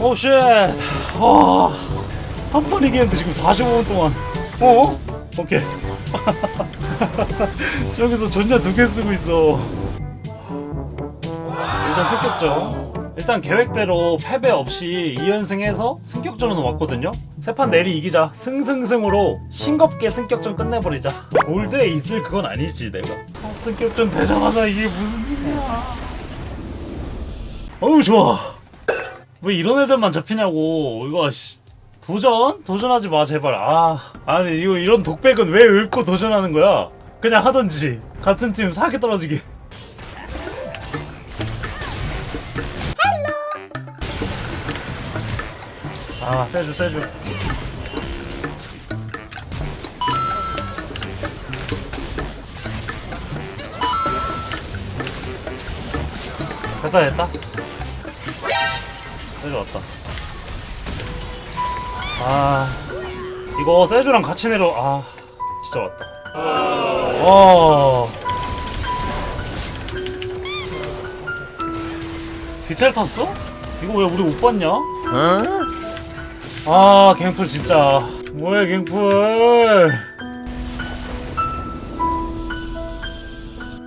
오 쉣. 와. 한판 이기는데 지금 45분 동안. 어? 오케이. 저기서 존냐 두개 쓰고 있어. 일단 승격전. 일단 계획대로 패배 없이 2연승해서 승격전으로 왔거든요. 세판 내리 이기자. 승승승으로 싱겁게 승격전 끝내버리자. 골드에 있을 그건 아니지 내가. 아, 승격전 되자마자 이게 무슨 일이야. 어우 좋아. 왜 이런 애들만 잡히냐고. 이거 씨. 도전? 도전하지 마 제발. 아 아니 이거 이런 독백은 왜 읊고 도전하는 거야? 그냥 하던지 같은 팀 사기 떨어지게. 아 세주 세주. 됐다 됐다. 세주 왔다. 아 이거 세주랑 같이 내려 아 진짜 왔다 어 디테일 탔어? 이거 왜 우리 못 봤냐? 아 갱플 진짜 뭐야 갱플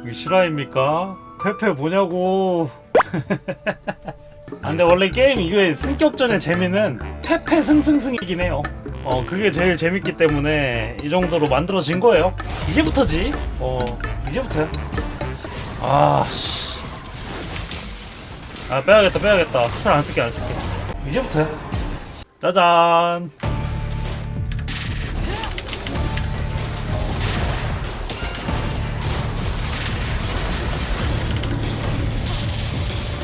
이게 실화입니까? 페페 뭐냐고 아, 근데 원래 게임 이게 승격전의 재미는 패패 승승승이긴 해요. 어 그게 제일 재밌기 때문에 이 정도로 만들어진 거예요. 이제부터지. 어 이제부터야. 아 씨. 아 빼야겠다 빼야겠다. 스펠 안 쓸게 안 쓸게. 이제부터야. 짜잔.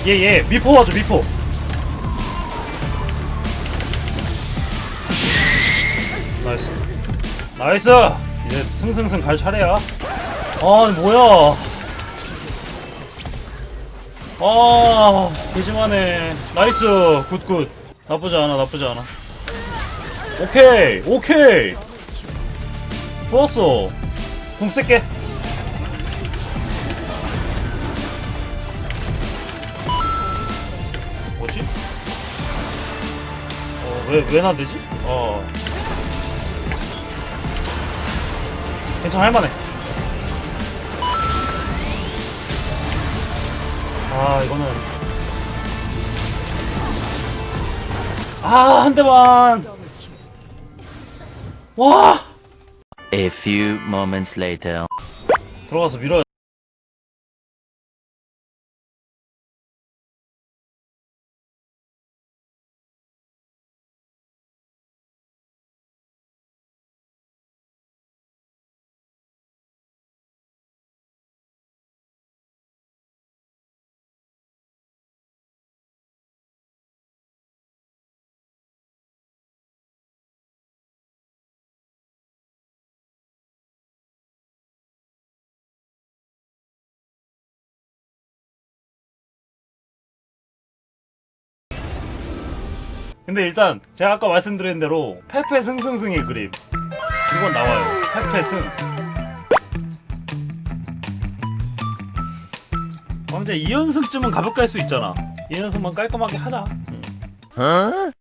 예예. 미포 와줘 미포. 나이스. 나이스! 이제 승승승 갈 차례야. 아 뭐야? 아 그지만해 나이스. 굿굿. 나쁘지 않아 나쁘지 않아. 오케이 오케이. 좋았어. 궁 쓸게 왜, 왜 나되지? 어. 괜찮아, 할만해. 아, 이거는. 아, 한 대만! 와! A few moments later. 들어가서 밀어야 근데 일단 제가 아까 말씀드린 대로 페페 승승승의 그림. 이건 나와요. 페페 승. 어, 이제 2연승쯤은 가볍게 할 수 있잖아. 2연승만 깔끔하게 하자. 응.